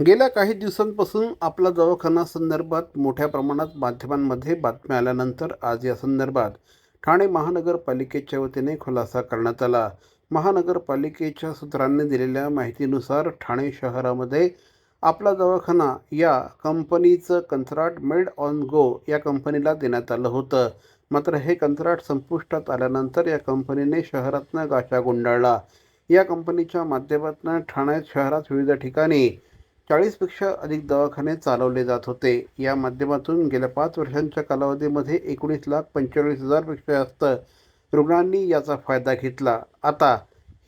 गेल्या काही दिवसांपासून आपला दवाखाना संदर्भात मोठ्या प्रमाणात माध्यमांमध्ये बातम्या आल्यानंतर आज या संदर्भात ठाणे महानगरपालिकेच्या वतीने खुलासा करण्यात आला. महानगरपालिकेच्या सूत्रांनी दिलेल्या माहितीनुसार ठाणे शहरामध्ये आपला दवाखाना या कंपनीचं कंत्राट मेड ऑन गो या कंपनीला देण्यात आलं होतं. मात्र हे कंत्राट संपुष्टात आल्यानंतर या कंपनीने शहरातनं गाशा गुंडाळला. या कंपनीच्या माध्यमातून ठाणे शहरात विविध ठिकाणी चाळीसपेक्षा अधिक दवाखाने चालवले जात होते. या माध्यमातून गेल्या पाच वर्षांच्या कालावधीमध्ये एकोणीस लाख पंचेचाळीस हजारपेक्षा जास्त रुग्णांनी याचा फायदा घेतला. आता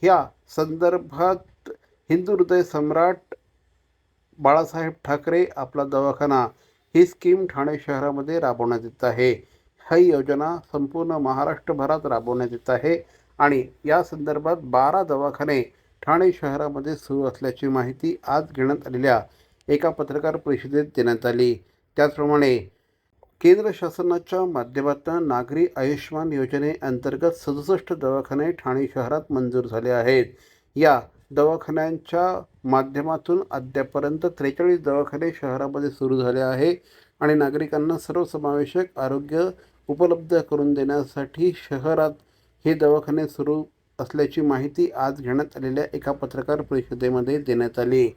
ह्या संदर्भात हिंदू हृदय सम्राट बाळासाहेब ठाकरे आपला दवाखाना ही स्कीम ठाणे शहरामध्ये राबवण्यात येत आहे. ही योजना संपूर्ण महाराष्ट्रभरात राबवण्यात येत आहे आणि या संदर्भात बारा दवाखाने ठाणे शहरामध्ये सुरू असल्याची माहिती आज घेण्यात आलेल्या एका पत्रकार परिषदेत देण्यात आली. त्याचप्रमाणे केंद्र शासनाच्या माध्यमातून नागरी आयुष्यमान योजनेअंतर्गत सदुसष्ट दवाखाने ठाणे शहरात मंजूर झाले आहेत. या दवाखान्यांच्या माध्यमातून अद्यापर्यंत त्रेचाळीस दवाखाने शहरामध्ये सुरू झाले आहे आणि नागरिकांना सर्वसमावेशक आरोग्य उपलब्ध करून देण्यासाठी शहरात हे दवाखाने सुरू असल्याची माहिती आज घेण्यात आलेल्या एका पत्रकार परिषदेमध्ये देण्यात आली.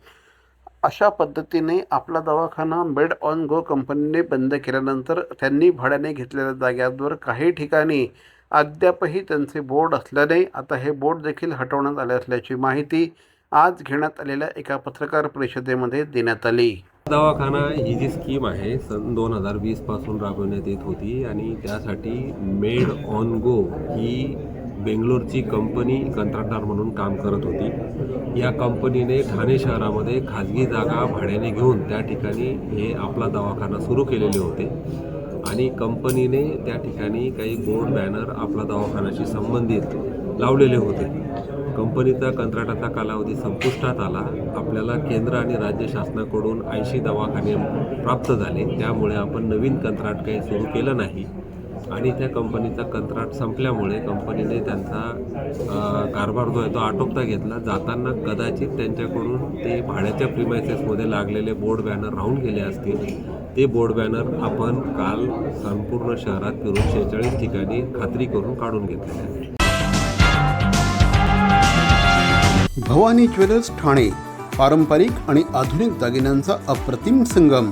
अशा पद्धतीने आपला दवाखाना बेड ऑन गो कंपनीने बंद केल्यानंतर त्यांनी भाड्याने घेतलेल्या जाग्यांवर काही ठिकाणी अद्यापही त्यांचे बोर्ड असल्याने आता हे बोर्ड देखील हटवण्यात आले असल्याची माहिती आज घेण्यात आलेल्या एका पत्रकार परिषदेमध्ये देण्यात आली. दवाखाना ही जी स्कीम आहे सन दोन हजार वीसपासून राबवण्यात येत होती आणि त्यासाठी मेड ऑन गो ही बेंगलोरची कंपनी कंत्राटदार म्हणून काम करत होती. या कंपनीने ठाणे शहरामध्ये खाजगी जागा भाड्याने घेऊन त्या ठिकाणी हे आपला दवाखाना सुरू केलेले होते आणि कंपनीने त्या ठिकाणी काही बोर्ड बॅनर आपला दवाखान्याशी संबंधित लावलेले होते. कंपनीचा कंत्राटाचा कालावधी संपुष्टात आला. आपल्याला केंद्र आणि राज्य शासनाकडून ऐंशी दवाखाने प्राप्त झाले. त्यामुळे आपण नवीन कंत्राट काही सुरू केलं नाही. आणि त्या कंपनीचा कंत्राट संपल्यामुळे कंपनीने त्यांचा कारभार जो आहे तो आटोपता घेतला. जाताना कदाचित त्यांच्याकडून ते भाड्याच्या प्रिमायसेसमध्ये लागलेले बोर्ड बॅनर राहून गेले असतील. ते बोर्ड बॅनर आपण काल संपूर्ण शहरात फिरून शेहेचाळीस ठिकाणी खात्री करून काढून घेतलेले आहे भवानी ज्वेलर्स ठाणे पारंपरिक आणि आधुनिक दागिन्यांचा अप्रतिम संगम.